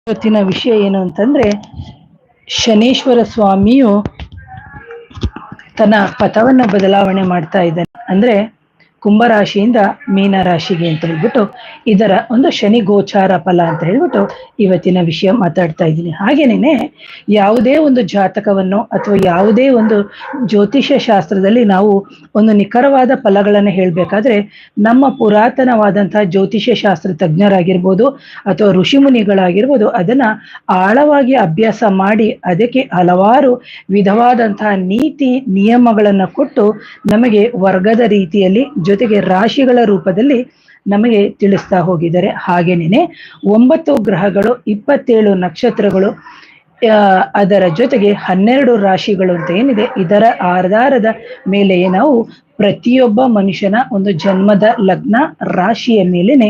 ಇವತ್ತಿನ ವಿಷಯ ಏನು ಅಂತಂದ್ರೆ ಶನೇಶ್ವರ ಸ್ವಾಮಿಯು ತನ್ನ ಪಥವನ್ನ ಬದಲಾವಣೆ ಮಾಡ್ತಾ ಇದ್ದಾನೆ. ಅಂದ್ರೆ ಕುಂಭರಾಶಿಯಿಂದ ಮೀನ ರಾಶಿಗೆ ಅಂತ ಹೇಳ್ಬಿಟ್ಟು ಇದರ ಒಂದು ಶನಿ ಗೋಚಾರ ಫಲ ಅಂತ ಹೇಳ್ಬಿಟ್ಟು ಇವತ್ತಿನ ವಿಷಯ ಮಾತಾಡ್ತಾ ಇದ್ದೀನಿ. ಹಾಗೇನೇನೆ ಯಾವುದೇ ಒಂದು ಜಾತಕವನ್ನು ಅಥವಾ ಯಾವುದೇ ಒಂದು ಜ್ಯೋತಿಷ್ಯ ಶಾಸ್ತ್ರದಲ್ಲಿ ನಾವು ಒಂದು ನಿಖರವಾದ ಫಲಗಳನ್ನು ಹೇಳಬೇಕಾದ್ರೆ ನಮ್ಮ ಪುರಾತನವಾದಂತಹ ಜ್ಯೋತಿಷ್ಯ ಶಾಸ್ತ್ರ ತಜ್ಞರಾಗಿರ್ಬೋದು ಅಥವಾ ಋಷಿಮುನಿಗಳಾಗಿರ್ಬೋದು ಅದನ್ನ ಆಳವಾಗಿ ಅಭ್ಯಾಸ ಮಾಡಿ ಅದಕ್ಕೆ ಹಲವಾರು ವಿಧವಾದಂತಹ ನೀತಿ ನಿಯಮಗಳನ್ನ ಕೊಟ್ಟು ನಮಗೆ ವರ್ಗದ ರೀತಿಯಲ್ಲಿ ಜೊತೆಗೆ ರಾಶಿಗಳ ರೂಪದಲ್ಲಿ ನಮಗೆ ತಿಳಿಸ್ತಾ ಹೋಗಿದ್ದಾರೆ. ಹಾಗೇನೇನೆ, ಒಂಬತ್ತು ಗ್ರಹಗಳು, ಇಪ್ಪತ್ತೇಳು ನಕ್ಷತ್ರಗಳು ಅದರ ಜೊತೆಗೆ ಹನ್ನೆರಡು ರಾಶಿಗಳು ಅಂತ ಏನಿದೆ, ಇದರ ಆಧಾರದ ಮೇಲೆ ನಾವು ಪ್ರತಿಯೊಬ್ಬ ಮನುಷ್ಯನ ಒಂದು ಜನ್ಮದ ಲಗ್ನ ರಾಶಿಯ ಮೇಲೆನೆ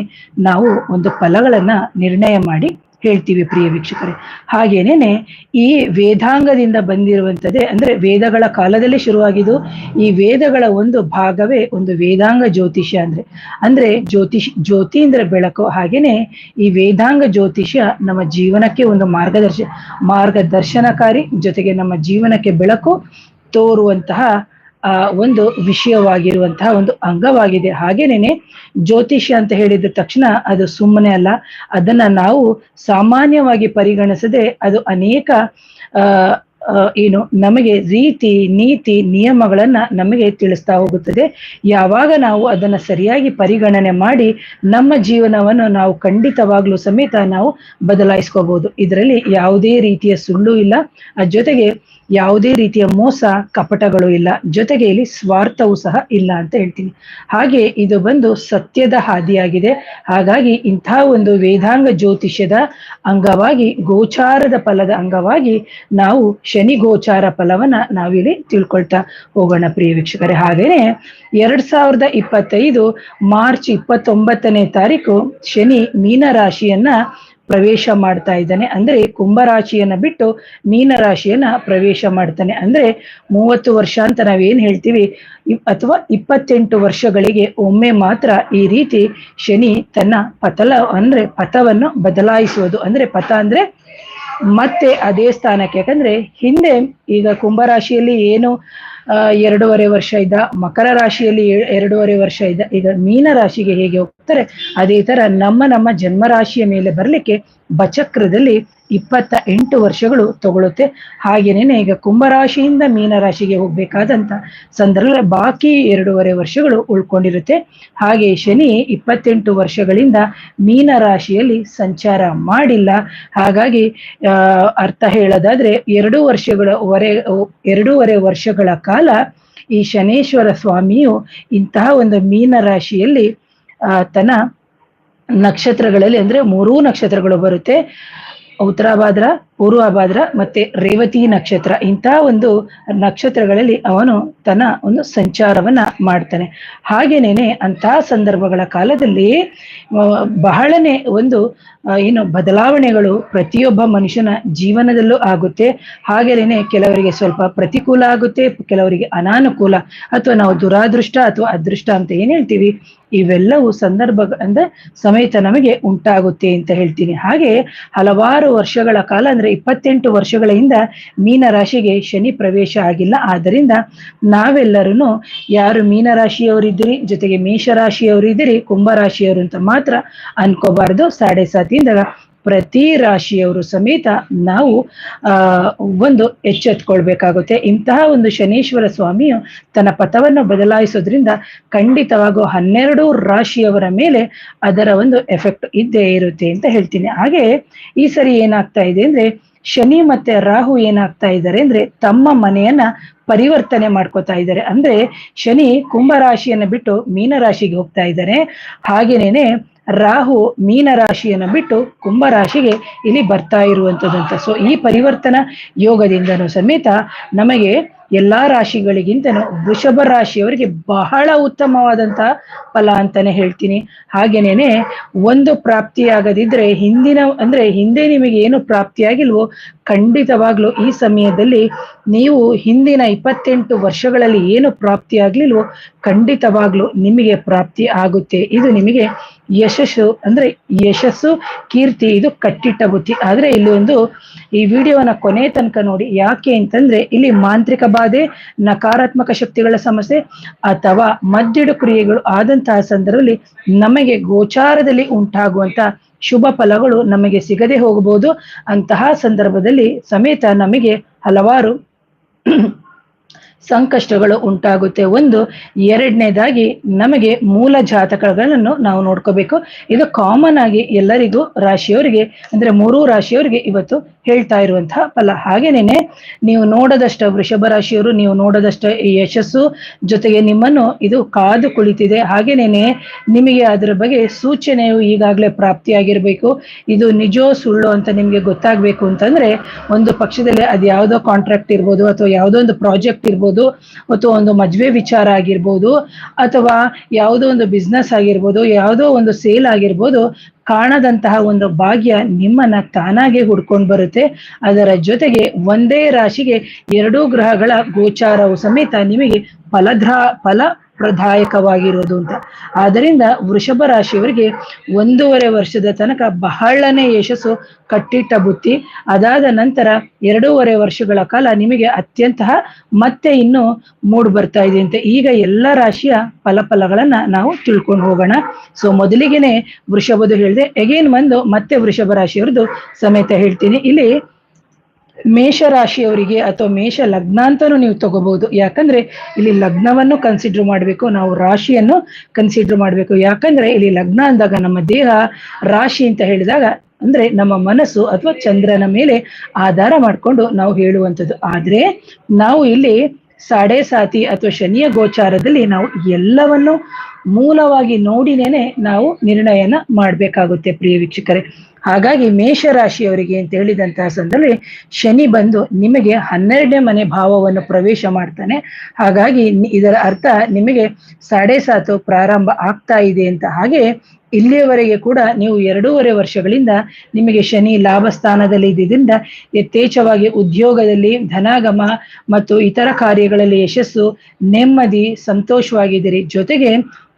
ನಾವು ಒಂದು ಫಲಗಳನ್ನ ನಿರ್ಣಯ ಮಾಡಿ ಹೇಳ್ತೀವಿ ಪ್ರಿಯ ವೀಕ್ಷಕರೇ. ಹಾಗೇನೇನೆ ಈ ವೇದಾಂಗದಿಂದ ಬಂದಿರುವಂಥದ್ದೇ ಅಂದ್ರೆ ವೇದಗಳ ಕಾಲದಲ್ಲಿ ಶುರುವಾಗಿದ್ದು ಈ ವೇದಗಳ ಒಂದು ಭಾಗವೇ ಒಂದು ವೇದಾಂಗ ಜ್ಯೋತಿಷ್ಯ ಅಂದ್ರೆ. ಅಂದ್ರೆ ಜ್ಯೋತಿಷ್ ಜ್ಯೋತಿ ಅಂದರೆ ಬೆಳಕು ಹಾಗೇನೆ ಈ ವೇದಾಂಗ ಜ್ಯೋತಿಷ್ಯ ನಮ್ಮ ಜೀವನಕ್ಕೆ ಒಂದು ಮಾರ್ಗದರ್ಶ ಮಾರ್ಗದರ್ಶನಕಾರಿ ಜೊತೆಗೆ ನಮ್ಮ ಜೀವನಕ್ಕೆ ಬೆಳಕು ತೋರುವಂತಹ ಒಂದು ವಿಷಯವಾಗಿರುವಂತಹ ಒಂದು ಅಂಗವಾಗಿದೆ. ಹಾಗೇನೇನೆ ಜ್ಯೋತಿಷ್ಯ ಅಂತ ಹೇಳಿದ ತಕ್ಷಣ ಅದು ಸುಮ್ಮನೆ ಅಲ್ಲ ಅದನ್ನ ನಾವು ಸಾಮಾನ್ಯವಾಗಿ ಪರಿಗಣಿಸದೆ ಅದು ಅನೇಕ ಆ ಆ, ಏನು ನಮಗೆ ರೀತಿ ನೀತಿ ನಿಯಮಗಳನ್ನ ನಮಗೆ ತಿಳಿಸ್ತಾ ಹೋಗುತ್ತದೆ. ಯಾವಾಗ ನಾವು ಅದನ್ನ ಸರಿಯಾಗಿ ಪರಿಗಣನೆ ಮಾಡಿ ನಮ್ಮ ಜೀವನವನ್ನು ನಾವು ಖಂಡಿತವಾಗ್ಲೂ ಸಮೇತ ನಾವು ಬದಲಾಯಿಸ್ಕೋಬಹುದು. ಇದರಲ್ಲಿ ಯಾವುದೇ ರೀತಿಯ ಸುಳ್ಳು ಇಲ್ಲ. ಅದ್ರ ಜೊತೆಗೆ ಯಾವುದೇ ರೀತಿಯ ಮೋಸ ಕಪಟಗಳು ಇಲ್ಲ. ಜೊತೆಗೆ ಇಲ್ಲಿ ಸ್ವಾರ್ಥವೂ ಸಹ ಇಲ್ಲ ಅಂತ ಹೇಳ್ತೀನಿ. ಹಾಗೆ ಇದು ಬಂದು ಸತ್ಯದ ಹಾದಿಯಾಗಿದೆ. ಹಾಗಾಗಿ ಇಂಥ ಒಂದು ವೇದಾಂಗ ಜ್ಯೋತಿಷ್ಯದ ಅಂಗವಾಗಿ, ಗೋಚಾರದ ಫಲದ ಅಂಗವಾಗಿ ನಾವು ಶನಿ ಗೋಚಾರ ಫಲವನ್ನ ನಾವಿಲ್ಲಿ ತಿಳ್ಕೊಳ್ತಾ ಹೋಗೋಣ ಪ್ರಿಯ ವೀಕ್ಷಕರೇ. ಹಾಗೇನೆ ಎರಡ್ ಸಾವಿರದ ಇಪ್ಪತ್ತೈದು ಮಾರ್ಚ್ ಇಪ್ಪತ್ತೊಂಬತ್ತನೇ ತಾರೀಕು ಶನಿ ಮೀನ ರಾಶಿಯನ್ನ ಪ್ರವೇಶ ಮಾಡ್ತಾ ಇದ್ದಾನೆ. ಅಂದ್ರೆ ಕುಂಭರಾಶಿಯನ್ನ ಬಿಟ್ಟು ಮೀನ ರಾಶಿಯನ್ನ ಪ್ರವೇಶ ಮಾಡ್ತಾನೆ. ಅಂದ್ರೆ ಮೂವತ್ತು ವರ್ಷ ಅಂತ ನಾವೇನ್ ಹೇಳ್ತೀವಿ ಅಥವಾ ಇಪ್ಪತ್ತೆಂಟು ವರ್ಷಗಳಿಗೆ ಒಮ್ಮೆ ಮಾತ್ರ ಈ ರೀತಿ ಶನಿ ತನ್ನ ಪತಲ, ಅಂದ್ರೆ ಪಥವನ್ನು ಬದಲಾಯಿಸುವುದು. ಅಂದ್ರೆ ಪಥ ಅಂದ್ರೆ ಮತ್ತೆ ಅದೇ ಸ್ಥಾನಕ್ಕೆ. ಯಾಕಂದ್ರೆ ಹಿಂದೆ ಈಗ ಕುಂಭರಾಶಿಯಲ್ಲಿ ಏನು ಎರಡೂವರೆ ವರ್ಷ ಇದ್ದ ಮಕರ ರಾಶಿಯಲ್ಲಿ ಎರಡೂವರೆ ವರ್ಷ ಇದ್ದ, ಈಗ ಮೀನ ರಾಶಿಗೆ ಹೇಗೆ ಹೋಗ್ತಾರೆ, ಅದೇ ತರ ನಮ್ಮ ನಮ್ಮ ಜನ್ಮ ರಾಶಿಯ ಮೇಲೆ ಬರ್ಲಿಕ್ಕೆ ಬಚಕ್ರದಲ್ಲಿ ಇಪ್ಪತ್ತ ಎಂಟು ವರ್ಷಗಳು ತಗೊಳುತ್ತೆ ಹಾಗೇನೇನೆ ಈಗ ಕುಂಭರಾಶಿಯಿಂದ ಮೀನರಾಶಿಗೆ ಹೋಗ್ಬೇಕಾದಂತ ಸಂದರ್ಭ ಬಾಕಿ ಎರಡೂವರೆ ವರ್ಷಗಳು ಉಳ್ಕೊಂಡಿರುತ್ತೆ. ಹಾಗೆ ಶನಿ ಇಪ್ಪತ್ತೆಂಟು ವರ್ಷಗಳಿಂದ ಮೀನರಾಶಿಯಲ್ಲಿ ಸಂಚಾರ ಮಾಡಿಲ್ಲ. ಹಾಗಾಗಿ ಅರ್ಥ ಹೇಳೋದಾದ್ರೆ ಎರಡು ವರ್ಷಗಳ ವರೆ ಎರಡೂವರೆ ವರ್ಷಗಳ ಕಾಲ ಈ ಶನೇಶ್ವರ ಸ್ವಾಮಿಯು ಇಂತಹ ಒಂದು ಮೀನರಾಶಿಯಲ್ಲಿ ತನ್ನ ನಕ್ಷತ್ರಗಳಲ್ಲಿ ಅಂದ್ರೆ ಮೂರೂ ನಕ್ಷತ್ರಗಳು ಬರುತ್ತೆ. Otra Badra ಪೂರ್ವಭಾದ್ರ ಮತ್ತೆ ರೇವತಿ ನಕ್ಷತ್ರ ಇಂತಹ ಒಂದು ನಕ್ಷತ್ರಗಳಲ್ಲಿ ಅವನು ತನ್ನ ಒಂದು ಸಂಚಾರವನ್ನ ಮಾಡ್ತಾನೆ. ಹಾಗೇನೇನೆ ಅಂತ ಸಂದರ್ಭಗಳ ಕಾಲದಲ್ಲಿ ಬಹಳನೇ ಒಂದು ಏನು ಬದಲಾವಣೆಗಳು ಪ್ರತಿಯೊಬ್ಬ ಮನುಷ್ಯನ ಜೀವನದಲ್ಲೂ ಆಗುತ್ತೆ. ಹಾಗೇನೆ ಕೆಲವರಿಗೆ ಸ್ವಲ್ಪ ಪ್ರತಿಕೂಲ ಆಗುತ್ತೆ, ಕೆಲವರಿಗೆ ಅನಾನುಕೂಲ ಅಥವಾ ನಾವು ದುರಾದೃಷ್ಟ ಅಥವಾ ಅದೃಷ್ಟ ಅಂತ ಏನ್ ಹೇಳ್ತೀವಿ? ಇವೆಲ್ಲವೂ ಸಂದರ್ಭ ಅಂದ್ರೆ ಸಮೇತ ನಮಗೆ ಉಂಟಾಗುತ್ತೆ ಅಂತ ಹೇಳ್ತೀನಿ. ಹಾಗೆ ಹಲವಾರು ವರ್ಷಗಳ ಕಾಲ ಅಂದ್ರೆ ಇಪ್ಪತ್ತೆಂಟು ವರ್ಷಗಳಿಂದ ಮೀನರಾಶಿಗೆ ಮೀನ ರಾಶಿಗೆ ಶನಿ ಪ್ರವೇಶ ಆಗಿಲ್ಲ. ಆದ್ದರಿಂದ ನಾವೆಲ್ಲರೂ ಯಾರು ಮೀನ ರಾಶಿಯವರಿದ್ದೀರಿ ಜೊತೆಗೆ ಮೇಷ ರಾಶಿಯವರಿದ್ದೀರಿ ಕುಂಭ ರಾಶಿಯವರು ಅಂತ ಮಾತ್ರ ಅನ್ಕೋಬಾರ್ದು. ಸಾಡೆ ಸಾತಿಯಿಂದ ಪ್ರತಿ ರಾಶಿಯವರು ಸಮೇತ ನಾವು, ಆ, ಒಂದು ಎಚ್ಚೆತ್ಕೊಳ್ಬೇಕಾಗುತ್ತೆ. ಇಂತಹ ಒಂದು ಶನೀಶ್ವರ ಸ್ವಾಮಿಯು ತನ್ನ ಪಥವನ್ನು ಬದಲಾಯಿಸೋದ್ರಿಂದ ಖಂಡಿತವಾಗೂ ಹನ್ನೆರಡು ರಾಶಿಯವರ ಮೇಲೆ ಅದರ ಒಂದು ಎಫೆಕ್ಟ್ ಇದ್ದೇ ಇರುತ್ತೆ ಅಂತ ಹೇಳ್ತೀನಿ. ಹಾಗೆ ಈ ಸರಿ ಏನಾಗ್ತಾ ಇದೆ ಅಂದ್ರೆ ಶನಿ ಮತ್ತೆ ರಾಹು ಏನಾಗ್ತಾ ಇದ್ದಾರೆ ಅಂದ್ರೆ ತಮ್ಮ ಮನೆಯನ್ನ ಪರಿವರ್ತನೆ ಮಾಡ್ಕೋತಾ ಇದ್ದಾರೆ. ಅಂದ್ರೆ ಶನಿ ಕುಂಭ ರಾಶಿಯನ್ನ ಬಿಟ್ಟು ಮೀನ ರಾಶಿಗೆ ಹೋಗ್ತಾ ಇದ್ದಾರೆ. ಹಾಗೇನೇನೆ ರಾಹು ಮೀನ ರಾಶಿಯನ್ನು ಬಿಟ್ಟು ಕುಂಭ ರಾಶಿಗೆ ಇಲ್ಲಿ ಬರ್ತಾ ಇರುವಂಥದ್ದಂತ. ಸೊ ಈ ಪರಿವರ್ತನ ಯೋಗದಿಂದನೂ ಸಮೇತ ನಮಗೆ ಎಲ್ಲಾ ರಾಶಿಗಳಿಗಿಂತನೂ ವೃಷಭ ರಾಶಿಯವರಿಗೆ ಬಹಳ ಉತ್ತಮವಾದಂತಹ ಫಲ ಅಂತಾನೆ ಹೇಳ್ತೀನಿ. ಹಾಗೇನೇನೆ, ಒಂದು ಪ್ರಾಪ್ತಿಯಾಗದಿದ್ರೆ ಹಿಂದಿನ, ಅಂದ್ರೆ ಹಿಂದೆ ನಿಮಗೆ ಏನು ಪ್ರಾಪ್ತಿಯಾಗಿಲ್ವೋ ಖಂಡಿತವಾಗ್ಲೂ ಈ ಸಮಯದಲ್ಲಿ ನೀವು ಹಿಂದಿನ ಇಪ್ಪತ್ತೆಂಟು ವರ್ಷಗಳಲ್ಲಿ ಏನು ಪ್ರಾಪ್ತಿಯಾಗ್ಲಿಲ್ವೋ ಖಂಡಿತವಾಗ್ಲೂ ನಿಮಗೆ ಪ್ರಾಪ್ತಿ ಆಗುತ್ತೆ. ಇದು ನಿಮಗೆ ಯಶಸ್ಸು, ಅಂದ್ರೆ ಯಶಸ್ಸು, ಕೀರ್ತಿ, ಇದು ಕಟ್ಟಿಟ್ಟ ಬುತ್ತಿ ಆದ್ರೆ ಇಲ್ಲಿ ಒಂದು ಈ ವಿಡಿಯೋನ ಕೊನೆ ತನಕ ನೋಡಿ, ಯಾಕೆ ಅಂತಂದ್ರೆ ಇಲ್ಲಿ ಮಾಂತ್ರಿಕ ಬಾಧೆ, ನಕಾರಾತ್ಮಕ ಶಕ್ತಿಗಳ ಸಮಸ್ಯೆ, ಅಥವಾ ಮದ್ದಿಡು ಕ್ರಿಯೆಗಳು ಆದಂತಹ ಸಂದರ್ಭದಲ್ಲಿ ನಮಗೆ ಗೋಚಾರದಲ್ಲಿ ಉಂಟಾಗುವಂತ ಶುಭ ಫಲಗಳು ನಮಗೆ ಸಿಗದೆ ಹೋಗಬಹುದು. ಅಂತಹ ಸಂದರ್ಭದಲ್ಲಿ ಸಮೇತ ನಮಗೆ ಹಲವಾರು ಸಂಕಷ್ಟಗಳು ಉಂಟಾಗುತ್ತೆ. ಒಂದು, ಎರಡನೇದಾಗಿ ನಮಗೆ ಮೂಲ ಜಾತಕಗಳನ್ನು ನಾವು ನೋಡ್ಕೋಬೇಕು. ಇದು ಕಾಮನ್ ಆಗಿ ಎಲ್ಲರಿಗೂ ರಾಶಿಯವರಿಗೆ, ಅಂದ್ರೆ ಮೂರೂ ರಾಶಿಯವರಿಗೆ ಇವತ್ತು ಹೇಳ್ತಾ ಇರುವಂತಹ ಫಲ. ಹಾಗೇನೇನೆ, ನೀವು ನೋಡದಷ್ಟ ವೃಷಭ ರಾಶಿಯವರು ನೀವು ನೋಡದಷ್ಟ ಯಶಸ್ಸು ಜೊತೆಗೆ ನಿಮ್ಮನ್ನು ಇದು ಕಾದು ಕುಳಿತಿದೆ. ಹಾಗೇನೇನೆ, ನಿಮಗೆ ಅದರ ಬಗ್ಗೆ ಸೂಚನೆಯು ಈಗಾಗಲೇ ಪ್ರಾಪ್ತಿಯಾಗಿರ್ಬೇಕು. ಇದು ನಿಜೋ ಸುಳ್ಳು ಅಂತ ನಿಮಗೆ ಗೊತ್ತಾಗ್ಬೇಕು ಅಂತಂದ್ರೆ, ಒಂದು ಪಕ್ಷದಲ್ಲಿ ಅದು ಯಾವುದೋ ಕಾಂಟ್ರಾಕ್ಟ್ ಇರ್ಬೋದು, ಅಥವಾ ಯಾವುದೋ ಒಂದು ಪ್ರಾಜೆಕ್ಟ್ ಇರ್ಬೋದು, ಅಥವಾ ಒಂದು ಮದುವೆ ವಿಚಾರ ಆಗಿರ್ಬೋದು, ಅಥವಾ ಯಾವುದೋ ಒಂದು ಬಿಸ್ನೆಸ್ ಆಗಿರ್ಬೋದು, ಯಾವುದೋ ಒಂದು ಸೇಲ್ ಆಗಿರ್ಬೋದು ಕಾಣದಂತಹ ಒಂದು ಭಾಗ್ಯ ನಿಮ್ಮನ್ನ ತಾನಾಗೆ ಹುಡ್ಕೊಂಡು ಬರುತ್ತೆ. ಅದರ ಜೊತೆಗೆ ಒಂದೇ ರಾಶಿಗೆ ಎರಡೂ ಗ್ರಹಗಳ ಗೋಚಾರವು ಸಮೇತ ನಿಮಗೆ ಫಲದ್ರ ಫಲ ಪ್ರದಾಯಕವಾಗಿರೋದು ಅಂತ. ಆದ್ದರಿಂದ ವೃಷಭ ರಾಶಿಯವರಿಗೆ ಒಂದೂವರೆ ವರ್ಷದ ತನಕ ಬಹಳನೇ ಯಶಸ್ಸು ಕಟ್ಟಿಟ್ಟ ಬುತ್ತಿ ಅದಾದ ನಂತರ ಎರಡೂವರೆ ವರ್ಷಗಳ ಕಾಲ ನಿಮಗೆ ಅತ್ಯಂತ ಮತ್ತೆ ಇನ್ನು ಮೂಡ್ ಬರ್ತಾ ಇದೆ ಅಂತ. ಈಗ ಎಲ್ಲ ರಾಶಿಯ ಫಲಫಲಗಳನ್ನ ನಾವು ತಿಳ್ಕೊಂಡು ಹೋಗೋಣ. ಸೊ ಮೊದಲಿಗೆನೆ ವೃಷಭದು ಹೇಳಿದೆ ಎಗೇನ್ ಬಂದು ಮತ್ತೆ ವೃಷಭ ರಾಶಿಯವ್ರದ್ದು ಸಮೇತ ಹೇಳ್ತೀನಿ. ಇಲ್ಲಿ ಮೇಷ ರಾಶಿಯವರಿಗೆ ಅಥವಾ ಮೇಷ ಲಗ್ನ ಅಂತಾನು ನೀವು ತಗೋಬಹುದು. ಯಾಕಂದ್ರೆ ಇಲ್ಲಿ ಲಗ್ನವನ್ನು ಕನ್ಸಿಡರ್ ಮಾಡಬೇಕು, ನಾವು ರಾಶಿಯನ್ನು ಕನ್ಸಿಡರ್ ಮಾಡಬೇಕು. ಯಾಕಂದ್ರೆ ಇಲ್ಲಿ ಲಗ್ನ ಅಂದಾಗ ನಮ್ಮ ದೇಹ ರಾಶಿ ಅಂತ ಹೇಳಿದಾಗ, ಅಂದ್ರೆ ನಮ್ಮ ಮನಸ್ಸು ಅಥವಾ ಚಂದ್ರನ ಮೇಲೆ ಆಧಾರ ಮಾಡಿಕೊಂಡು ನಾವು ಹೇಳುವಂಥದ್ದು. ಆದ್ರೆ ನಾವು ಇಲ್ಲಿ ಸಾಡೆ ಸಾತಿ ಅಥವಾ ಶನಿಯ ಗೋಚಾರದಲ್ಲಿ ನಾವು ಎಲ್ಲವನ್ನು ಮೂಲವಾಗಿ ನೋಡಿನೇನೆ ನಾವು ನಿರ್ಣಯನ ಮಾಡಬೇಕಾಗುತ್ತೆ ಪ್ರಿಯ ವೀಕ್ಷಕರೇ. ಹಾಗಾಗಿ ಮೇಷರಾಶಿಯವರಿಗೆ ಅಂತ ಹೇಳಿದಂತಹ ಸಂದರ್ಭದಲ್ಲಿ ಶನಿ ಬಂದು ನಿಮಗೆ ಹನ್ನೆರಡನೇ ಮನೆ ಭಾವವನ್ನು ಪ್ರವೇಶ ಮಾಡ್ತಾನೆ. ಹಾಗಾಗಿ ಇದರ ಅರ್ಥ ನಿಮಗೆ ಸಾಡೆ ಸಾತು ಪ್ರಾರಂಭ ಆಗ್ತಾ ಇದೆ ಅಂತ. ಹಾಗೆ ಇಲ್ಲಿಯವರೆಗೆ ಕೂಡ ನೀವು ಎರಡೂವರೆ ವರ್ಷಗಳಿಂದ ನಿಮಗೆ ಶನಿ ಲಾಭ ಸ್ಥಾನದಲ್ಲಿ ಇದ್ದಿದ್ದರಿಂದ ಯಥೇಚ್ಛವಾಗಿ ಉದ್ಯೋಗದಲ್ಲಿ ಧನಾಗಮ ಮತ್ತು ಇತರ ಕಾರ್ಯಗಳಲ್ಲಿ ಯಶಸ್ಸು, ನೆಮ್ಮದಿ, ಸಂತೋಷವಾಗಿದ್ದೀರಿ. ಜೊತೆಗೆ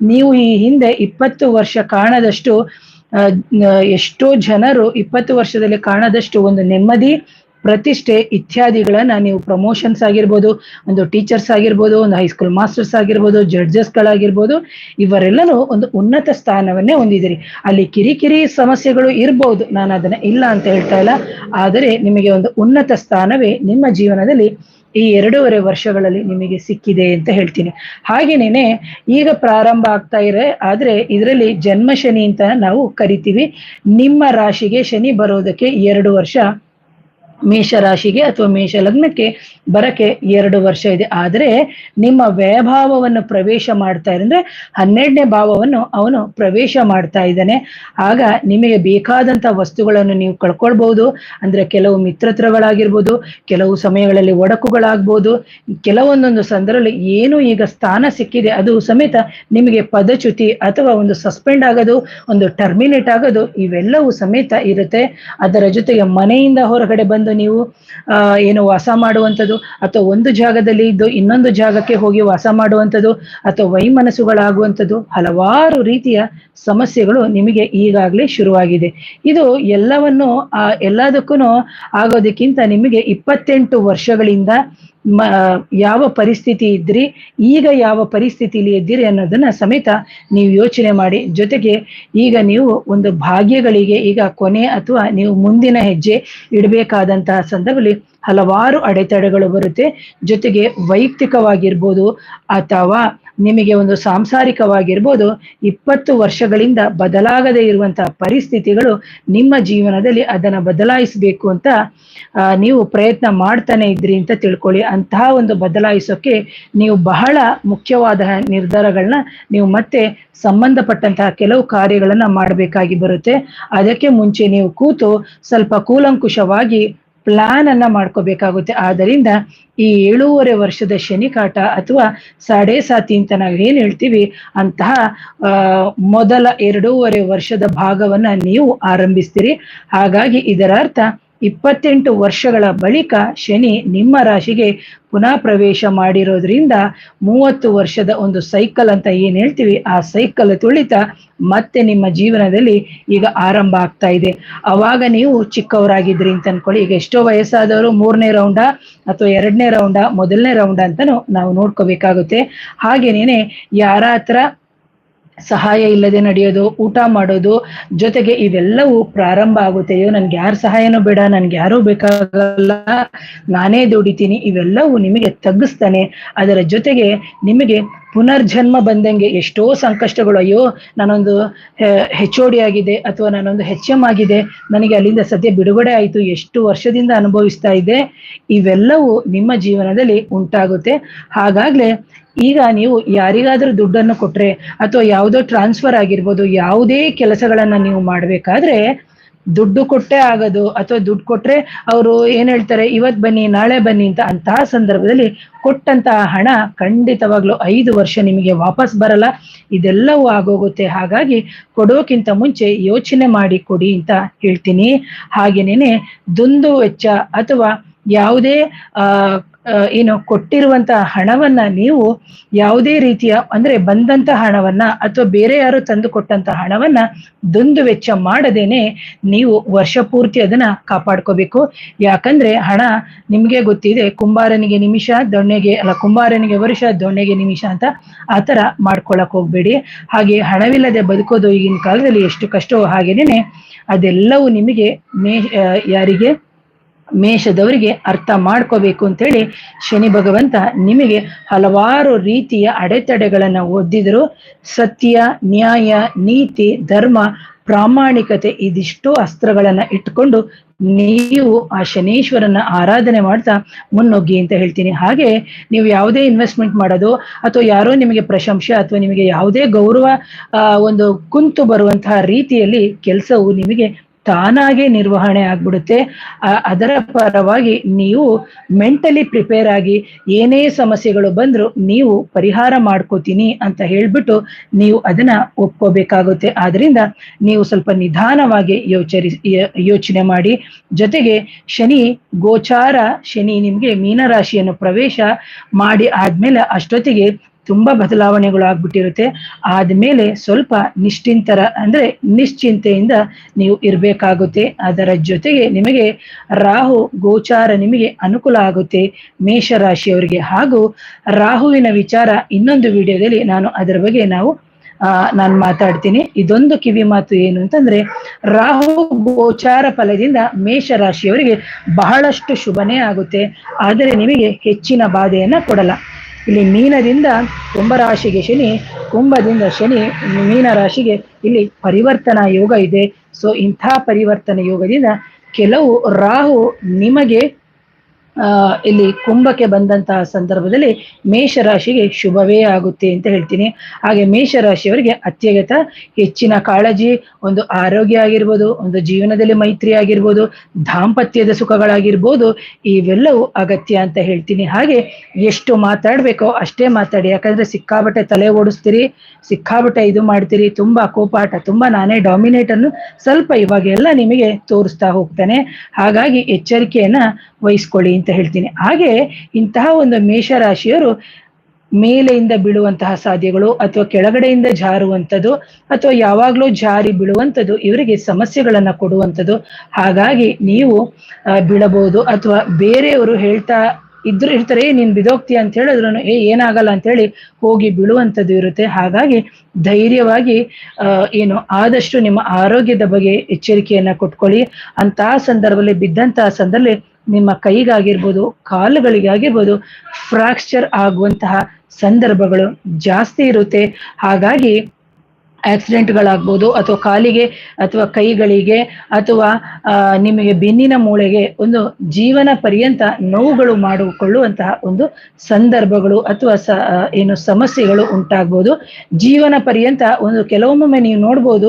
ನೀವು ಈ ಹಿಂದೆ ಇಪ್ಪತ್ತು ವರ್ಷ ಕಾಣದಷ್ಟು ಎಷ್ಟೋ ಜನರು ಇಪ್ಪತ್ತು ವರ್ಷದಲ್ಲಿ ಕಾಣದಷ್ಟು ಒಂದು ನೆಮ್ಮದಿ, ಪ್ರತಿಷ್ಠೆ ಇತ್ಯಾದಿಗಳನ್ನ ನೀವು ಪ್ರಮೋಷನ್ಸ್ ಆಗಿರ್ಬೋದು, ಒಂದು ಟೀಚರ್ಸ್ ಆಗಿರ್ಬೋದು, ಒಂದು ಹೈಸ್ಕೂಲ್ ಮಾಸ್ಟರ್ಸ್ ಆಗಿರ್ಬೋದು ಜಡ್ಜಸ್ಗಳಾಗಿರ್ಬೋದು ಇವರೆಲ್ಲರೂ ಒಂದು ಉನ್ನತ ಸ್ಥಾನವನ್ನೇ ಹೊಂದಿದಿರಿ ಅಲ್ಲಿ ಕಿರಿಕಿರಿ ಸಮಸ್ಯೆಗಳು ಇರ್ಬೋದು ನಾನು ಅದನ್ನ ಇಲ್ಲ ಅಂತ ಹೇಳ್ತಾ ಇಲ್ಲ. ಆದರೆ ನಿಮಗೆ ಒಂದು ಉನ್ನತ ಸ್ಥಾನವೇ ನಿಮ್ಮ ಜೀವನದಲ್ಲಿ ಈ ಎರಡೂವರೆ ವರ್ಷಗಳಲ್ಲಿ ನಿಮಗೆ ಸಿಕ್ಕಿದೆ ಅಂತ ಹೇಳ್ತೀನಿ. ಹಾಗೇನೇನೆ, ಈಗ ಪ್ರಾರಂಭ ಆಗ್ತಾ ಇರೆ ಆದ್ರೆ ಇದರಲ್ಲಿ ಜನ್ಮ ಶನಿ ಅಂತ ನಾವು ಕರಿತೀವಿ. ನಿಮ್ಮ ರಾಶಿಗೆ ಶನಿ ಬರೋದಕ್ಕೆ ಎರಡು ವರ್ಷ ಮೇಷ ರಾಶಿಗೆ ಅಥವಾ ಮೇಷ ಲಗ್ನಕ್ಕೆ ಬರಕ್ಕೆ ಎರಡು ವರ್ಷ ಇದೆ. ಆದರೆ ನಿಮ್ಮ ವ್ಯಯಭಾವವನ್ನು ಪ್ರವೇಶ ಮಾಡ್ತಾ ಇದ್ರೆ ಹನ್ನೆರಡನೇ ಭಾವವನ್ನು ಅವನು ಪ್ರವೇಶ ಮಾಡ್ತಾ ಇದ್ದಾನೆ. ಆಗ ನಿಮಗೆ ಬೇಕಾದಂತ ವಸ್ತುಗಳನ್ನು ನೀವು ಕಳ್ಕೊಳ್ಬಹುದು ಅಂದ್ರೆ ಕೆಲವು ಮಿತ್ರತ್ರಗಳಾಗಿರ್ಬೋದು, ಕೆಲವು ಸಮಯಗಳಲ್ಲಿ ಒಡಕುಗಳಾಗ್ಬೋದು, ಕೆಲವೊಂದೊಂದು ಸಂದರ್ಭದಲ್ಲಿ ಏನು ಈಗ ಸ್ಥಾನ ಸಿಕ್ಕಿದೆ ಅದು ಸಮೇತ ನಿಮಗೆ ಪದಚ್ಯುತಿ ಅಥವಾ ಒಂದು ಸಸ್ಪೆಂಡ್ ಆಗೋದು, ಒಂದು ಟರ್ಮಿನೇಟ್ ಆಗೋದು ಇವೆಲ್ಲವೂ ಸಮೇತ ಇರುತ್ತೆ. ಅದರ ಜೊತೆಗೆ ಮನೆಯಿಂದ ಹೊರಗಡೆ ಬಂದು ನೀವು ಏನು ವಾಸ ಮಾಡುವಂಥದ್ದು ಅಥವಾ ಒಂದು ಜಾಗದಲ್ಲಿ ಇದ್ದು ಇನ್ನೊಂದು ಜಾಗಕ್ಕೆ ಹೋಗಿ ವಾಸ ಮಾಡುವಂಥದ್ದು ಅಥವಾ ವೈಮನಸ್ಸುಗಳಾಗುವಂಥದ್ದು ಹಲವಾರು ರೀತಿಯ ಸಮಸ್ಯೆಗಳು ನಿಮಗೆ ಈಗಾಗಲೇ ಶುರುವಾಗಿದೆ. ಇದು ಎಲ್ಲವನ್ನು, ಆ ಎಲ್ಲದಕ್ಕೂ ಆಗೋದಕ್ಕಿಂತ ನಿಮಗೆ ಇಪ್ಪತ್ತೆಂಟು ವರ್ಷಗಳಿಂದ ಮ, ಯಾವ ಪರಿಸ್ಥಿತಿ ಇದ್ರಿ, ಈಗ ಯಾವ ಪರಿಸ್ಥಿತಿಲಿ ಇದ್ದೀರಿ ಅನ್ನೋದನ್ನ ಸಮೇತ ನೀವು ಯೋಚನೆ ಮಾಡಿ. ಜೊತೆಗೆ ಈಗ ನೀವು ಒಂದು ಭಾಗ್ಯಗಳಿಗೆ ಈಗ ಕೊನೆ ಅಥವಾ ನೀವು ಮುಂದಿನ ಹೆಜ್ಜೆ ಇಡಬೇಕಾದಂತಹ ಸಂದರ್ಭದಲ್ಲಿ ಹಲವಾರು ಅಡೆತಡೆಗಳು ಬರುತ್ತೆ. ಜೊತೆಗೆ ವೈಯಕ್ತಿಕವಾಗಿರ್ಬೋದು ಅಥವಾ ನಿಮಗೆ ಒಂದು ಸಾಂಸಾರಿಕವಾಗಿರ್ಬೋದು, ಇಪ್ಪತ್ತು ವರ್ಷಗಳಿಂದ ಬದಲಾಗದೇ ಇರುವಂತಹ ಪರಿಸ್ಥಿತಿಗಳು ನಿಮ್ಮ ಜೀವನದಲ್ಲಿ ಅದನ್ನ ಬದಲಾಯಿಸಬೇಕು ಅಂತ ನೀವು ಪ್ರಯತ್ನ ಮಾಡ್ತಾನೆ ಇದ್ರಿ ಅಂತ ತಿಳ್ಕೊಳ್ಳಿ. ಅಂತಹ ಒಂದು ಬದಲಾಯಿಸೋಕೆ ನೀವು ಬಹಳ ಮುಖ್ಯವಾದ ನಿರ್ಧಾರಗಳನ್ನ ನೀವು ಮತ್ತೆ ಸಂಬಂಧಪಟ್ಟಂತಹ ಕೆಲವು ಕಾರ್ಯಗಳನ್ನ ಮಾಡಬೇಕಾಗಿ ಬರುತ್ತೆ. ಅದಕ್ಕೆ ಮುಂಚೆ ನೀವು ಕೂತು ಸ್ವಲ್ಪ ಕೂಲಂಕುಷವಾಗಿ ಪ್ಲಾನ್ ಅನ್ನ ಮಾಡ್ಕೋಬೇಕಾಗುತ್ತೆ. ಆದ್ದರಿಂದ ಈ ಏಳೂವರೆ ವರ್ಷದ ಶನಿಕಾಟ ಅಥವಾ ಸಾಡೆ ಸಾತಿ ಅಂತ ನಾವು ಏನ್ ಹೇಳ್ತೀವಿ, ಅಂತಹ ಮೊದಲ ಎರಡೂವರೆ ವರ್ಷದ ಭಾಗವನ್ನ ನೀವು ಆರಂಭಿಸ್ತೀರಿ. ಹಾಗಾಗಿ ಇದರ ಅರ್ಥ ಇಪ್ಪತ್ತೆಂಟು ವರ್ಷಗಳ ಬಳಿಕ ಶನಿ ನಿಮ್ಮ ರಾಶಿಗೆ ಪುನಃ ಪ್ರವೇಶ ಮಾಡಿರೋದ್ರಿಂದ ಮೂವತ್ತು ವರ್ಷದ ಒಂದು ಸೈಕಲ್ ಅಂತ ಏನ್ ಹೇಳ್ತೀವಿ, ಆ ಸೈಕಲ್ ತುಳಿತ ಮತ್ತೆ ನಿಮ್ಮ ಜೀವನದಲ್ಲಿ ಈಗ ಆರಂಭ ಆಗ್ತಾ ಇದೆ. ಅವಾಗ ನೀವು ಚಿಕ್ಕವರಾಗಿದ್ರಿ ಅಂತ ಅನ್ಕೊಳ್ಳಿ. ಈಗ ಎಷ್ಟೋ ವಯಸ್ಸಾದವರು ಮೂರನೇ ರೌಂಡ ಅಥವಾ ಎರಡನೇ ರೌಂಡ ಮೊದಲನೇ ರೌಂಡ ಅಂತಾನು ನಾವು ನೋಡ್ಕೋಬೇಕಾಗುತ್ತೆ. ಹಾಗೇನೇನೆ ಯಾರ ಹತ್ರ ಸಹಾಯ ಇಲ್ಲದೆ ನಡೆಯೋದು, ಊಟ ಮಾಡೋದು, ಜೊತೆಗೆ ಇವೆಲ್ಲವೂ ಪ್ರಾರಂಭ ಆಗುತ್ತೆ. ಅಯ್ಯೋ, ನನ್ಗೆ ಯಾರ ಸಹಾಯನೂ ಬೇಡ, ನನ್ಗೆ ಯಾರೂ ಬೇಕಾಗಲ್ಲ. ನಾನೇ ದುಡಿತೀನಿ. ಇವೆಲ್ಲವೂ ನಿಮಗೆ ತಗ್ಗಿಸ್ತಾನೆ. ಅದರ ಜೊತೆಗೆ ನಿಮಗೆ ಪುನರ್ಜನ್ಮ ಬಂದಂಗೆ ಎಷ್ಟೋ ಸಂಕಷ್ಟಗಳು. ಅಯ್ಯೋ, ನಾನೊಂದು ಹೆಚ್ ಡಿ ಆಗಿದೆ ಅಥವಾ ನಾನೊಂದು ಹೆಚ್ ಎಂ ಆಗಿದೆ. ನನಗೆ ಅಲ್ಲಿಂದ ಸದ್ಯ ಬಿಡುಗಡೆ ಆಯಿತು. ಎಷ್ಟು ವರ್ಷದಿಂದ ಅನುಭವಿಸ್ತಾ ಇದೆ. ಇವೆಲ್ಲವೂ ನಿಮ್ಮ ಜೀವನದಲ್ಲಿ ಉಂಟಾಗುತ್ತೆ. ಹಾಗಾಗ್ಲೇ ಈಗ ನೀವು ಯಾರಿಗಾದ್ರೂ ದುಡ್ಡನ್ನು ಕೊಟ್ರೆ ಅಥವಾ ಯಾವುದೋ ಟ್ರಾನ್ಸ್ಫರ್ ಆಗಿರ್ಬೋದು, ಯಾವುದೇ ಕೆಲಸಗಳನ್ನ ನೀವು ಮಾಡ್ಬೇಕಾದ್ರೆ ದುಡ್ಡು ಕೊಟ್ಟೆ ಆಗೋದು ಅಥವಾ ದುಡ್ಡು ಕೊಟ್ರೆ ಅವರು ಏನ್ ಹೇಳ್ತಾರೆ, ಇವತ್ ಬನ್ನಿ, ನಾಳೆ ಬನ್ನಿ ಅಂತ ಅಂತಹ ಸಂದರ್ಭದಲ್ಲಿ ಕೊಟ್ಟಂತಹ ಹಣ ಖಂಡಿತವಾಗ್ಲೂ ಐದು ವರ್ಷ ನಿಮಗೆ ವಾಪಸ್ ಬರಲ್ಲ. ಇದೆಲ್ಲವೂ ಆಗೋಗುತ್ತೆ. ಹಾಗಾಗಿ ಕೊಡೋಕ್ಕಿಂತ ಮುಂಚೆ ಯೋಚನೆ ಮಾಡಿ ಕೊಡಿ ಅಂತ ಹೇಳ್ತೀನಿ. ಹಾಗೇನೇನೆ ದುಂದು ವೆಚ್ಚ ಅಥವಾ ಯಾವುದೇ ಏನು ಕೊಟ್ಟಿರುವಂತಹ ಹಣವನ್ನ ನೀವು ಯಾವುದೇ ರೀತಿಯ ಅಂದ್ರೆ ಬಂದಂತ ಹಣವನ್ನ ಅಥವಾ ಬೇರೆ ಯಾರು ತಂದು ಕೊಟ್ಟಂತ ಹಣವನ್ನ ದುಂದು ವೆಚ್ಚ ಮಾಡದೇನೆ ನೀವು ವರ್ಷ ಪೂರ್ತಿ ಅದನ್ನ ಕಾಪಾಡ್ಕೋಬೇಕು. ಯಾಕಂದ್ರೆ ಹಣ ನಿಮ್ಗೆ ಗೊತ್ತಿದೆ, ಕುಂಬಾರನಿಗೆ ನಿಮಿಷ, ದೊಣ್ಣೆಗೆ ಅಲ್ಲ, ಕುಂಬಾರನಿಗೆ ವರ್ಷ, ದೊಣ್ಣೆಗೆ ನಿಮಿಷ ಅಂತ ಆತರ ಮಾಡ್ಕೊಳಕ್ ಹೋಗ್ಬೇಡಿ. ಹಾಗೆ ಹಣವಿಲ್ಲದೆ ಬದುಕೋದು ಈಗಿನ ಕಾಲದಲ್ಲಿ ಎಷ್ಟು ಕಷ್ಟವೋ ಹಾಗೇನೆ ಅದೆಲ್ಲವೂ ನಿಮಗೆ ಮೇ ಯಾರಿಗೆ ಮೇಷದವರಿಗೆ ಅರ್ಥ ಮಾಡ್ಕೋಬೇಕು ಅಂತೇಳಿ ಶನಿ ಭಗವಂತ ನಿಮಗೆ ಹಲವಾರು ರೀತಿಯ ಅಡೆತಡೆಗಳನ್ನ ಒದ್ದಿದ್ರು. ಸತ್ಯ, ನ್ಯಾಯ, ನೀತಿ, ಧರ್ಮ, ಪ್ರಾಮಾಣಿಕತೆ ಇದಿಷ್ಟು ಅಸ್ತ್ರಗಳನ್ನ ಇಟ್ಕೊಂಡು ನೀವು ಆ ಶನೀಶ್ವರನ ಆರಾಧನೆ ಮಾಡ್ತಾ ಮುನ್ನುಗ್ಗಿ ಅಂತ ಹೇಳ್ತೀನಿ. ಹಾಗೆ ನೀವು ಯಾವುದೇ ಇನ್ವೆಸ್ಟ್ಮೆಂಟ್ ಮಾಡೋದು ಅಥವಾ ಯಾರೋ ನಿಮಗೆ ಪ್ರಶಂಸೆ ಅಥವಾ ನಿಮಗೆ ಯಾವುದೇ ಗೌರವ ಒಂದು ಕುಂತು ಬರುವಂತಹ ರೀತಿಯಲ್ಲಿ ಕೆಲಸವು ನಿಮಗೆ ತಾನಾಗೆ ನಿರ್ವಹಣೆ ಆಗ್ಬಿಡುತ್ತೆ. ಅದರ ಪರವಾಗಿ ನೀವು ಮೆಂಟಲಿ ಪ್ರಿಪೇರ್ ಆಗಿ ಏನೇ ಸಮಸ್ಯೆಗಳು ಬಂದ್ರು ನೀವು ಪರಿಹಾರ ಮಾಡ್ಕೋತೀನಿ ಅಂತ ಹೇಳ್ಬಿಟ್ಟು ನೀವು ಅದನ್ನ ಒಪ್ಕೋಬೇಕಾಗುತ್ತೆ. ಆದ್ರಿಂದ ನೀವು ಸ್ವಲ್ಪ ನಿಧಾನವಾಗಿ ಯೋಚರಿ ಯೋಚನೆ ಮಾಡಿ. ಜೊತೆಗೆ ಶನಿ, ಗೋಚಾರ, ಶನಿ ನಿಮ್ಗೆ ಮೀನರಾಶಿಯನ್ನು ಪ್ರವೇಶ ಮಾಡಿ ಆದ್ಮೇಲೆ ಅಷ್ಟೊತ್ತಿಗೆ ತುಂಬಾ ಬದಲಾವಣೆಗಳು ಆಗ್ಬಿಟ್ಟಿರುತ್ತೆ ಆದ್ಮೇಲೆ ಸ್ವಲ್ಪ ನಿಶ್ಚಿಂತರ ಅಂದ್ರೆ ನಿಶ್ಚಿಂತೆಯಿಂದ ನೀವು ಇರಬೇಕಾಗುತ್ತೆ. ಅದರ ಜೊತೆಗೆ ನಿಮಗೆ ರಾಹು ಗೋಚಾರ ನಿಮಗೆ ಅನುಕೂಲ ಆಗುತ್ತೆ. ಮೇಷರಾಶಿಯವರಿಗೆ ಹಾಗೂ ರಾಹುವಿನ ವಿಚಾರ ಇನ್ನೊಂದು ವಿಡಿಯೋದಲ್ಲಿ ನಾನು ಅದರ ಬಗ್ಗೆ ನಾವು ನಾನು ಮಾತಾಡ್ತೀನಿ. ಇದೊಂದು ಕಿವಿ ಮಾತು ಏನು ಅಂತಂದ್ರೆ, ರಾಹು ಗೋಚಾರ ಫಲದಿಂದ ಮೇಷರಾಶಿಯವರಿಗೆ ಬಹಳಷ್ಟು ಶುಭನೇ ಆಗುತ್ತೆ. ಆದರೆ ನಿಮಗೆ ಹೆಚ್ಚಿನ ಬಾಧೆಯನ್ನ ಕೊಡಲ್ಲ. ಇಲ್ಲಿ ಮೀನದಿಂದ ಕುಂಭರಾಶಿಗೆ ಶನಿ, ಕುಂಭದಿಂದ ಶನಿ, ಮೀನ ರಾಶಿಗೆ ಇಲ್ಲಿ ಪರಿವರ್ತನಾ ಯೋಗ ಇದೆ. ಸೊ ಇಂಥ ಪರಿವರ್ತನ ಯೋಗದಿಂದ ಕೆಲವು ರಾಹು ನಿಮಗೆ ಇಲ್ಲಿ ಕುಂಭಕ್ಕೆ ಬಂದಂತಹ ಸಂದರ್ಭದಲ್ಲಿ ಮೇಷರಾಶಿಗೆ ಶುಭವೇ ಆಗುತ್ತೆ ಅಂತ ಹೇಳ್ತೀನಿ. ಹಾಗೆ ಮೇಷರಾಶಿಯವರಿಗೆ ಅತ್ಯಗತ ಹೆಚ್ಚಿನ ಕಾಳಜಿ, ಒಂದು ಆರೋಗ್ಯ ಆಗಿರ್ಬೋದು, ಒಂದು ಜೀವನದಲ್ಲಿ ಮೈತ್ರಿ ಆಗಿರ್ಬೋದು, ದಾಂಪತ್ಯದ ಸುಖಗಳಾಗಿರ್ಬೋದು, ಇವೆಲ್ಲವೂ ಅಗತ್ಯ ಅಂತ ಹೇಳ್ತೀನಿ. ಹಾಗೆ ಎಷ್ಟು ಮಾತಾಡ್ಬೇಕೋ ಅಷ್ಟೇ ಮಾತಾಡಿ. ಯಾಕಂದ್ರೆ ಸಿಕ್ಕಾಬಟ್ಟೆ ತಲೆ ಓಡಿಸ್ತೀರಿ ಸಿಕ್ಕಾಬಟ್ಟೆ ಇದು ಮಾಡ್ತೀರಿ, ತುಂಬಾ ಕೋಪಾಟ, ತುಂಬಾ ನಾನೇ ಡಾಮಿನೇಟ್ ಅನ್ನು ಸ್ವಲ್ಪ ಇವಾಗೆಲ್ಲ ನಿಮಗೆ ತೋರಿಸ್ತಾ ಹೋಗ್ತಾನೆ. ಹಾಗಾಗಿ ಎಚ್ಚರಿಕೆಯನ್ನ ವಹಿಸ್ಕೊಳ್ಳಿ ಅಂತ ಹೇಳ್ತೀನಿ. ಹಾಗೆ ಇಂತಹ ಒಂದು ಮೇಷರಾಶಿಯರು ಮೇಲೆಯಿಂದ ಬೀಳುವಂತಹ ಸಾಧ್ಯಗಳು ಅಥವಾ ಕೆಳಗಡೆಯಿಂದ ಜಾರುವಂಥದ್ದು ಅಥವಾ ಯಾವಾಗಲೂ ಜಾರಿ ಬೀಳುವಂಥದ್ದು ಇವರಿಗೆ ಸಮಸ್ಯೆಗಳನ್ನ ಕೊಡುವಂಥದ್ದು. ಹಾಗಾಗಿ ನೀವು ಬೀಳಬಹುದು ಅಥವಾ ಬೇರೆಯವರು ಹೇಳ್ತಾ ಇದ್ರು ಇರ್ತಾರೆ ನೀನ್ ಬಿದೋಗ್ತೀಯ ಅಂತ ಹೇಳಿದ್ರು ಏ, ಏನಾಗಲ್ಲ ಅಂತ ಹೇಳಿ ಹೋಗಿ ಬೀಳುವಂಥದ್ದು ಇರುತ್ತೆ. ಹಾಗಾಗಿ ಧೈರ್ಯವಾಗಿ ಏನು, ಆದಷ್ಟು ನಿಮ್ಮ ಆರೋಗ್ಯದ ಬಗ್ಗೆ ಎಚ್ಚರಿಕೆಯನ್ನ ಕೊಟ್ಕೊಳ್ಳಿ. ಅಂತಹ ಸಂದರ್ಭದಲ್ಲಿ, ಬಿದ್ದಂತಹ ಸಂದರ್ಭದಲ್ಲಿ ನಿಮ್ಮ ಕೈಗಾಗಿರ್ಬೋದು ಕಾಲುಗಳಿಗಾಗಿರ್ಬೋದು ಫ್ರಾಕ್ಚರ್ ಆಗುವಂತಹ ಸಂದರ್ಭಗಳು ಜಾಸ್ತಿ ಇರುತ್ತೆ. ಹಾಗಾಗಿ ಆಕ್ಸಿಡೆಂಟ್ಗಳಾಗ್ಬೋದು ಅಥವಾ ಕಾಲಿಗೆ ಅಥವಾ ಕೈಗಳಿಗೆ ಅಥವಾ ನಿಮಗೆ ಬೆನ್ನಿನ ಮೂಳೆಗೆ ಒಂದು ಜೀವನ ಪರ್ಯಂತ ನೋವುಗಳು ಮಾಡಿಕೊಳ್ಳುವಂತಹ ಒಂದು ಸಂದರ್ಭಗಳು ಅಥವಾ ಸ ಏನು ಸಮಸ್ಯೆಗಳು ಉಂಟಾಗ್ಬೋದು. ಜೀವನ ಪರ್ಯಂತ ಒಂದು ಕೆಲವೊಮ್ಮೊಮ್ಮೆ ನೀವು ನೋಡ್ಬೋದು,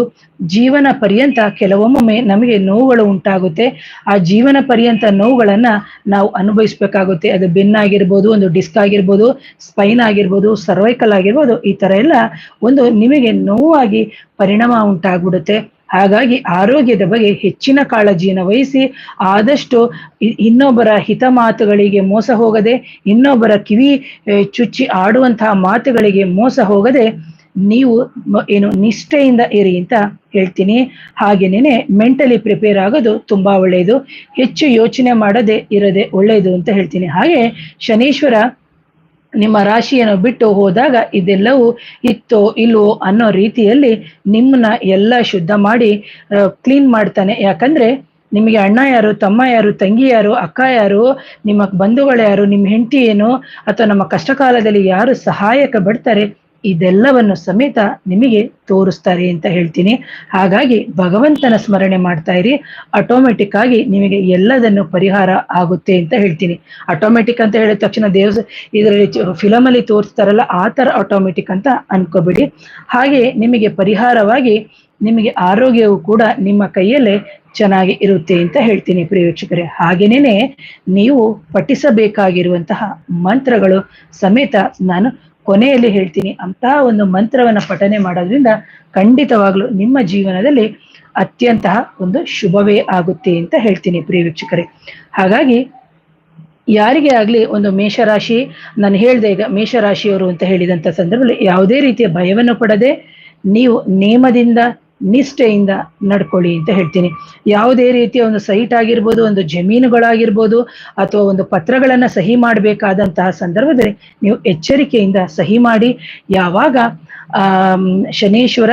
ಜೀವನ ಪರ್ಯಂತ ಕೆಲವೊಮ್ಮೊಮ್ಮೆ ನಮಗೆ ನೋವುಗಳು ಉಂಟಾಗುತ್ತೆ. ಆ ಜೀವನ ಪರ್ಯಂತ ನೋವುಗಳನ್ನ ನಾವು ಅನುಭವಿಸ್ಬೇಕಾಗುತ್ತೆ. ಅದು ಬೆನ್ನಾಗಿರ್ಬೋದು ಒಂದು ಡಿಸ್ಕ್ ಆಗಿರ್ಬೋದು, ಸ್ಪೈನ್ ಆಗಿರ್ಬೋದು, ಸರ್ವೈಕಲ್ ಆಗಿರ್ಬೋದು, ಈ ತರ ಎಲ್ಲ ಒಂದು ನಿಮಗೆ ನೋವಾಗಿ ಪರಿಣಾಮ ಉಂಟಾಗ್ಬಿಡುತ್ತೆ. ಹಾಗಾಗಿ ಆರೋಗ್ಯದ ಬಗ್ಗೆ ಹೆಚ್ಚಿನ ಕಾಳಜಿಯನ್ನು ವಹಿಸಿ ಆದಷ್ಟು ಇನ್ನೊಬ್ಬರ ಹಿತ ಮಾತುಗಳಿಗೆ ಮೋಸ ಹೋಗದೆ, ಇನ್ನೊಬ್ಬರ ಕಿವಿ ಚುಚ್ಚಿ ಆಡುವಂತಹ ಮಾತುಗಳಿಗೆ ಮೋಸ ಹೋಗದೆ ನೀವು ಏನು ನಿಷ್ಠೆಯಿಂದ ಇರಿ ಅಂತ ಹೇಳ್ತೀನಿ. ಹಾಗೇನೇನೆ ಮೆಂಟಲಿ ಪ್ರಿಪೇರ್ ಆಗೋದು ತುಂಬಾ ಒಳ್ಳೆಯದು ಹೆಚ್ಚು ಯೋಚನೆ ಮಾಡದೆ ಇರದೆ ಒಳ್ಳೆಯದು ಅಂತ ಹೇಳ್ತೀನಿ. ಹಾಗೆ ಶನೀಶ್ವರ ನಿಮ್ಮ ರಾಶಿಯನ್ನು ಬಿಟ್ಟು ಹೋದಾಗ ಇದೆಲ್ಲವೂ ಇತ್ತೋ ಇಲ್ವೋ ಅನ್ನೋ ರೀತಿಯಲ್ಲಿ ನಿಮ್ಮನ್ನ ಎಲ್ಲ ಶುದ್ಧ ಮಾಡಿ ಕ್ಲೀನ್ ಮಾಡ್ತಾನೆ. ಯಾಕಂದ್ರೆ ನಿಮಗೆ ಅಣ್ಣ ಯಾರು, ತಮ್ಮ ಯಾರು, ತಂಗಿ ಯಾರು, ಅಕ್ಕ ಯಾರು, ನಿಮ್ಮ ಬಂಧುಗಳು ಯಾರು, ನಿಮ್ಮ ಹೆಂಡತಿ ಏನು, ಅಥವಾ ನಮ್ಮ ಕಷ್ಟ ಕಾಲದಲ್ಲಿ ಯಾರು ಸಹಾಯಕ ಬಿಡ್ತಾರೆ ಇದೆಲ್ಲವನ್ನು ಸಮೇತ ನಿಮಗೆ ತೋರಿಸ್ತಾರೆ ಅಂತ ಹೇಳ್ತೀನಿ. ಹಾಗಾಗಿ ಭಗವಂತನ ಸ್ಮರಣೆ ಮಾಡ್ತಾ ಇರಿ. ಆಟೋಮೆಟಿಕ್ ಆಗಿ ನಿಮಗೆ ಎಲ್ಲದನ್ನು ಪರಿಹಾರ ಆಗುತ್ತೆ ಅಂತ ಹೇಳ್ತೀನಿ. ಆಟೋಮೆಟಿಕ್ ಅಂತ ಹೇಳಿದ ತಕ್ಷಣ ದೇವಸ ಇದರಲ್ಲಿ ಫಿಲಮ್ ಅಲ್ಲಿ ತೋರಿಸ್ತಾರಲ್ಲ, ಆ ತರ ಆಟೋಮೆಟಿಕ್ ಅಂತ ಅನ್ಕೋಬೇಡಿ. ಹಾಗೆ ನಿಮಗೆ ಪರಿಹಾರವಾಗಿ ನಿಮಗೆ ಆರೋಗ್ಯವು ಕೂಡ ನಿಮ್ಮ ಕೈಯಲ್ಲೇ ಚೆನ್ನಾಗಿ ಇರುತ್ತೆ ಅಂತ ಹೇಳ್ತೀನಿ ಪ್ರಿಯ ವೀಕ್ಷಕರೇ. ಹಾಗೇನೇನೆ, ನೀವು ಪಠಿಸಬೇಕಾಗಿರುವಂತಹ ಮಂತ್ರಗಳು ಸಮೇತ ನಾನು ಕೊನೆಯಲ್ಲಿ ಹೇಳ್ತೀನಿ ಅಂತಹ ಒಂದು ಮಂತ್ರವನ್ನ ಪಠನೆ ಮಾಡೋದ್ರಿಂದ ಖಂಡಿತವಾಗ್ಲೂ ನಿಮ್ಮ ಜೀವನದಲ್ಲಿ ಅತ್ಯಂತ ಒಂದು ಶುಭವೇ ಆಗುತ್ತೆ ಅಂತ ಹೇಳ್ತೀನಿ ಪ್ರಿಯ ವೀಕ್ಷಕರೇ. ಹಾಗಾಗಿ ಯಾರಿಗೆ ಆಗಲಿ ಒಂದು ಮೇಷರಾಶಿ, ನಾನು ಹೇಳ್ದೆ ಈಗ ಮೇಷರಾಶಿಯವರು ಅಂತ ಹೇಳಿದಂತ ಸಂದರ್ಭದಲ್ಲಿ ಯಾವುದೇ ರೀತಿಯ ಭಯವನ್ನು ಪಡದೆ ನೀವು ನೇಮದಿಂದ ನಿಷ್ಠೆಯಿಂದ ನಡ್ಕೊಳ್ಳಿ ಅಂತ ಹೇಳ್ತೀನಿ. ಯಾವುದೇ ರೀತಿಯ ಒಂದು ಸೈಟ್ ಆಗಿರ್ಬೋದು, ಒಂದು ಜಮೀನುಗಳಾಗಿರ್ಬೋದು, ಅಥವಾ ಒಂದು ಪತ್ರಗಳನ್ನ ಸಹಿ ಮಾಡಬೇಕಾದಂತಹ ಸಂದರ್ಭದಲ್ಲಿ ನೀವು ಎಚ್ಚರಿಕೆಯಿಂದ ಸಹಿ ಮಾಡಿ. ಯಾವಾಗ ಶನೇಶ್ವರ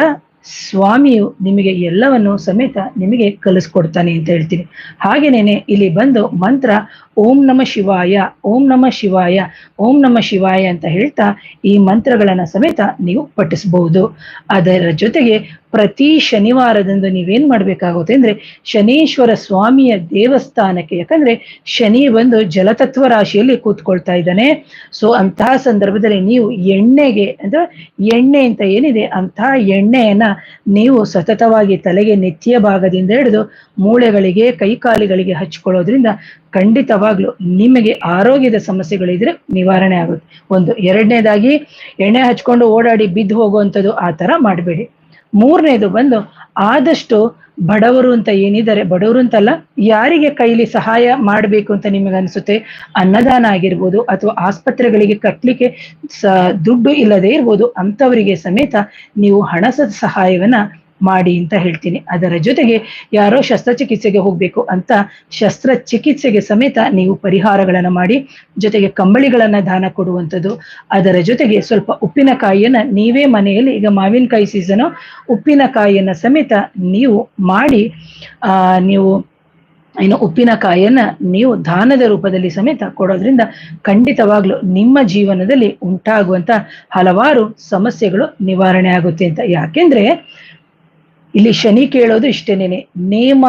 ಸ್ವಾಮಿಯು ನಿಮಗೆ ಎಲ್ಲವನ್ನು ಸಮೇತ ನಿಮಗೆ ಕಲಿಸ್ಕೊಡ್ತಾನೆ ಅಂತ ಹೇಳ್ತೀನಿ. ಹಾಗೇನೇನೆ, ಇಲ್ಲಿ ಬಂದು ಮಂತ್ರ ಓಂ ನಮ ಶಿವಾಯ, ಓಂ ನಮ ಶಿವಾಯ, ಓಂ ನಮ ಶಿವಾಯ ಅಂತ ಹೇಳ್ತಾ ಈ ಮಂತ್ರಗಳನ್ನ ಸಮೇತ ನೀವು ಪಠಿಸಬಹುದು ಅದರ ಜೊತೆಗೆ ಪ್ರತಿ ಶನಿವಾರದಂದು ನೀವೇನ್ ಮಾಡ್ಬೇಕಾಗುತ್ತೆ ಅಂದ್ರೆ ಶನೀಶ್ವರ ಸ್ವಾಮಿಯ ದೇವಸ್ಥಾನಕ್ಕೆ, ಯಾಕಂದ್ರೆ ಶನಿ ಬಂದು ಜಲತತ್ವ ರಾಶಿಯಲ್ಲಿ ಕೂತ್ಕೊಳ್ತಾ ಇದ್ದಾನೆ. ಸೊ ಅಂತಹ ಸಂದರ್ಭದಲ್ಲಿ ನೀವು ಎಣ್ಣೆಗೆ ಅಂದ್ರೆ ಎಣ್ಣೆ ಅಂತ ಏನಿದೆ, ಅಂತಹ ಎಣ್ಣೆಯನ್ನ ನೀವು ಸತತವಾಗಿ ತಲೆಗೆ ನೆತ್ತಿಯ ಭಾಗದಿಂದ ಹಿಡಿದು ಮೂಳೆಗಳಿಗೆ, ಕೈಕಾಲಿಗಳಿಗೆ ಹಚ್ಕೊಳ್ಳೋದ್ರಿಂದ ಖಂಡಿತವಾಗ್ಲೂ ನಿಮಗೆ ಆರೋಗ್ಯದ ಸಮಸ್ಯೆಗಳಿದ್ರೆ ನಿವಾರಣೆ ಆಗುತ್ತೆ. ಒಂದು ಎರಡನೇದಾಗಿ ಎಣ್ಣೆ ಹಚ್ಕೊಂಡು ಓಡಾಡಿ ಬಿದ್ದು ಹೋಗುವಂಥದ್ದು ಆ ತರ ಮಾಡಬೇಡಿ. ಮೂರನೇದು ಬಂದು ಆದಷ್ಟು ಬಡವರು ಅಂತ ಏನಿದ್ದಾರೆ, ಬಡವರು ಅಂತಲ್ಲ, ಯಾರಿಗೆ ಕೈಲಿ ಸಹಾಯ ಮಾಡಬೇಕು ಅಂತ ನಿಮಗೆ ಅನಿಸುತ್ತೆ? ಅನ್ನದಾನ ಆಗಿರ್ಬೋದು ಅಥವಾ ಆಸ್ಪತ್ರೆಗಳಿಗೆ ಕಟ್ಟಲಿಕ್ಕೆ ದುಡ್ಡು ಇಲ್ಲದೆ ಇರ್ಬೋದು, ಅಂಥವರಿಗೆ ಸಮೇತ ನೀವು ಹಣಸದ ಸಹಾಯವನ್ನ ಮಾಡಿ ಅಂತ ಹೇಳ್ತೀನಿ. ಅದರ ಜೊತೆಗೆ ಯಾರೋ ಶಸ್ತ್ರಚಿಕಿತ್ಸೆಗೆ ಹೋಗ್ಬೇಕು ಅಂತ ಶಸ್ತ್ರಚಿಕಿತ್ಸೆಗೆ ಸಮೇತ ನೀವು ಪರಿಹಾರಗಳನ್ನ ಮಾಡಿ, ಜೊತೆಗೆ ಕಂಬಳಿಗಳನ್ನ ದಾನ ಕೊಡುವಂಥದ್ದು. ಅದರ ಜೊತೆಗೆ ಸ್ವಲ್ಪ ಉಪ್ಪಿನಕಾಯಿಯನ್ನ ನೀವೇ ಮನೆಯಲ್ಲಿ, ಈಗ ಮಾವಿನಕಾಯಿ ಸೀಸನು ಉಪ್ಪಿನಕಾಯಿಯನ್ನ ಸಮೇತ ನೀವು ಮಾಡಿ ನೀವು ಏನು ಉಪ್ಪಿನಕಾಯಿಯನ್ನ ನೀವು ದಾನದ ರೂಪದಲ್ಲಿ ಸಮೇತ ಕೊಡೋದ್ರಿಂದ ಖಂಡಿತವಾಗ್ಲೂ ನಿಮ್ಮ ಜೀವನದಲ್ಲಿ ಉಂಟಾಗುವಂತ ಹಲವಾರು ಸಮಸ್ಯೆಗಳು ನಿವಾರಣೆ ಆಗುತ್ತೆ ಅಂತ. ಯಾಕೆಂದ್ರೆ ಇಲ್ಲಿ ಶನಿ ಕೇಳೋದು ಇಷ್ಟೇನೇನೆ. ನೇಮ,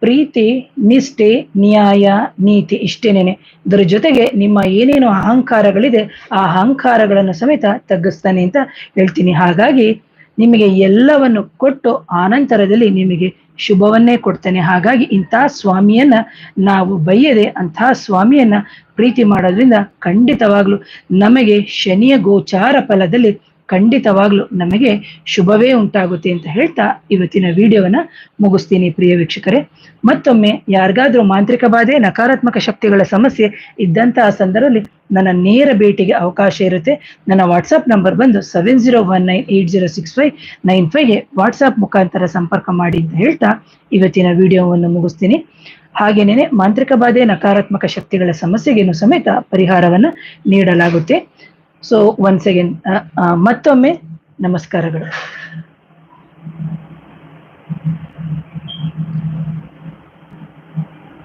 ಪ್ರೀತಿ, ನಿಷ್ಠೆ, ನ್ಯಾಯ, ನೀತಿ ಇಷ್ಟೇನೇನೆ. ಇದರ ಜೊತೆಗೆ ನಿಮ್ಮ ಏನೇನು ಅಹಂಕಾರಗಳಿದೆ, ಆ ಅಹಂಕಾರಗಳನ್ನು ಸಮೇತ ತಗ್ಗಿಸ್ತಾನೆ ಅಂತ ಹೇಳ್ತೀನಿ. ಹಾಗಾಗಿ ನಿಮಗೆ ಎಲ್ಲವನ್ನು ಕೊಟ್ಟು ಆನಂತರದಲ್ಲಿ ನಿಮಗೆ ಶುಭವನ್ನೇ ಕೊಡ್ತಾನೆ. ಹಾಗಾಗಿ ಇಂಥ ಸ್ವಾಮಿಯನ್ನ ನಾವು ಬೈಯದೆ ಅಂತಹ ಸ್ವಾಮಿಯನ್ನ ಪ್ರೀತಿ ಮಾಡೋದ್ರಿಂದ ಖಂಡಿತವಾಗ್ಲು ನಮಗೆ ಶನಿಯ ಗೋಚಾರ ಫಲದಲ್ಲಿ ಖಂಡಿತವಾಗ್ಲು ನಮಗೆ ಶುಭವೇ ಉಂಟಾಗುತ್ತೆ ಅಂತ ಹೇಳ್ತಾ ಇವತ್ತಿನ ವಿಡಿಯೋವನ್ನ ಮುಗಿಸ್ತೀನಿ ಪ್ರಿಯ ವೀಕ್ಷಕರೇ. ಮತ್ತೊಮ್ಮೆ ಯಾರಿಗಾದ್ರೂ ಮಾಂತ್ರಿಕ ಬಾಧೆ, ನಕಾರಾತ್ಮಕ ಶಕ್ತಿಗಳ ಸಮಸ್ಯೆ ಇದ್ದಂತಹ ಸಂದರ್ಭದಲ್ಲಿ ನನ್ನ ನೇರ ಭೇಟಿಗೆ ಅವಕಾಶ ಇರುತ್ತೆ. ನನ್ನ ವಾಟ್ಸಪ್ ನಂಬರ್ ಬಂದು seven zero one nine eight zero six five nine ಫೈವ್ಗೆ WhatsApp ಮುಖಾಂತರ ಸಂಪರ್ಕ ಮಾಡಿ ಅಂತ ಹೇಳ್ತಾ ಇವತ್ತಿನ ವಿಡಿಯೋವನ್ನು ಮುಗಿಸ್ತೀನಿ. ಹಾಗೇನೇನೆ ಮಾಂತ್ರಿಕ ಬಾಧೆ, ನಕಾರಾತ್ಮಕ ಶಕ್ತಿಗಳ ಸಮಸ್ಯೆಗೇನು ಸಮೇತ ಪರಿಹಾರವನ್ನು ನೀಡಲಾಗುತ್ತೆ. ಸೊ ಒನ್ಸ್ ಅಗೇನ್ ಮತ್ತೊಮ್ಮೆ ನಮಸ್ಕಾರಗಳು.